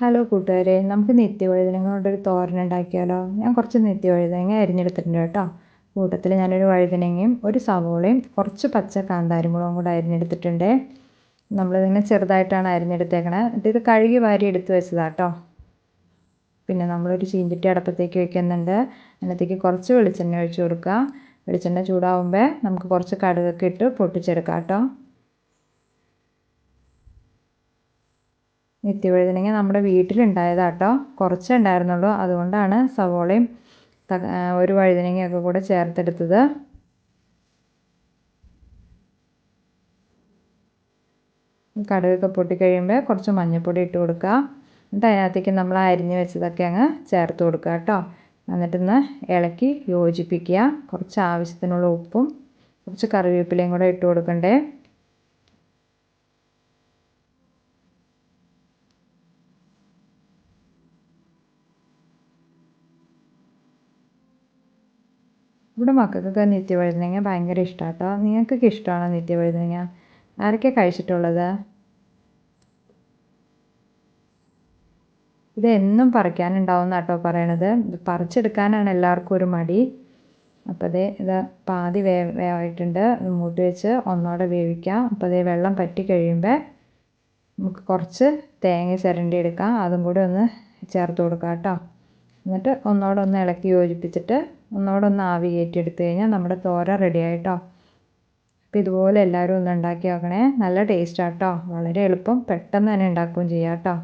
Hello കൂട്ടുകാരെ. നമുക്ക് നിത്യവഴുതനങ്ങ കൊണ്ടൊരു തോരൻ ഉണ്ടാക്കിയാലോ? ഞാൻ കുറച്ച് നിത്യവഴുതനങ്ങ അരിഞ്ഞെടുത്തിട്ടുണ്ട് കേട്ടോ. കൂട്ടത്തിൽ ഞാനൊരു വഴുതനങ്ങയും ഒരു സവോളയും കുറച്ച് പച്ച കാന്താരിമുളകും കൂടെ അരിഞ്ഞെടുത്തിട്ടുണ്ട്. നമ്മളിതിങ്ങനെ ചെറുതായിട്ടാണ് അരിഞ്ഞെടുത്തേക്കണേ. എന്നിട്ട് ഇത് കഴുകി വാരി എടുത്ത് കേട്ടോ. പിന്നെ നമ്മളൊരു ചീഞ്ചട്ടി അടപ്പത്തേക്ക് വെക്കുന്നുണ്ട്. അതിനകത്തേക്ക് കുറച്ച് വെളിച്ചെണ്ണ ഒഴിച്ച് കൊടുക്കുക. വെളിച്ചെണ്ണ ചൂടാവുമ്പോൾ നമുക്ക് കുറച്ച് കടുകൊക്കെ ഇട്ട് പൊട്ടിച്ചെടുക്കാം കേട്ടോ. നിത്യവഴുതനങ്ങ നമ്മുടെ വീട്ടിലുണ്ടായതാട്ടോ. കുറച്ചേ ഉണ്ടായിരുന്നുള്ളൂ. അതുകൊണ്ടാണ് സവോളയും ഒരു വഴുതനങ്ങയൊക്കെ കൂടെ ചേർത്തെടുത്തത്. കടുകൊക്കെ പൊട്ടിക്കഴിയുമ്പോൾ കുറച്ച് മഞ്ഞൾപ്പൊടി ഇട്ട് കൊടുക്കുക. എന്നിട്ട് അതിനകത്തേക്ക് നമ്മൾ അരിഞ്ഞ് വെച്ചതൊക്കെ അങ്ങ് ചേർത്ത് കൊടുക്കുക കേട്ടോ. എന്നിട്ടൊന്ന് ഇളക്കി യോജിപ്പിക്കുക. കുറച്ച് ആവശ്യത്തിനുള്ള ഉപ്പും കുറച്ച് കറിവേപ്പിലയും കൂടെ ഇട്ട് കൊടുക്കണ്ടേ. ഇവിടെ മക്കൾക്കൊക്കെ നിത്യവഴുതനങ്ങ ഭയങ്കര ഇഷ്ടമാണ് കേട്ടോ നിങ്ങൾക്കൊക്കെ ഇഷ്ടമാണോ നിത്യവഴുതനങ്ങ? ആരൊക്കെ കഴിച്ചിട്ടുള്ളത്? ഇതെന്നും പറിക്കാനുണ്ടാവുന്ന പറിക്കാനുണ്ടാവും കേട്ടോ പറയണത് പറിച്ചെടുക്കാനാണ് എല്ലാവർക്കും ഒരു മടി. അപ്പോൾ അതേ ഇത് പാതി വേ വേവായിട്ടുണ്ട് മൂട്ടി വെച്ച് ഒന്നോടെ വേവിക്കാം. അപ്പോൾ അതേ വെള്ളം പറ്റി കഴിയുമ്പോൾ നമുക്ക് കുറച്ച് തേങ്ങ ചിരണ്ടി എടുക്കാം അതും കൂടി ഒന്ന് ചേർത്ത് കൊടുക്കാം കേട്ടോ. എന്നിട്ട് ഒന്നോടെ ഒന്ന് ഇളക്കി യോജിപ്പിച്ചിട്ട് ഒന്നോടെ ഒന്ന് ആവി കയറ്റിയെടുത്ത് കഴിഞ്ഞാൽ നമ്മുടെ തോര റെഡി ആയിട്ടോ. അപ്പോൾ ഇതുപോലെ എല്ലാവരും ഒന്ന് ഉണ്ടാക്കി നോക്കണേ. നല്ല ടേസ്റ്റാട്ടോ വളരെ എളുപ്പം. പെട്ടെന്ന് തന്നെ ഉണ്ടാക്കുകയും ചെയ്യാം കേട്ടോ.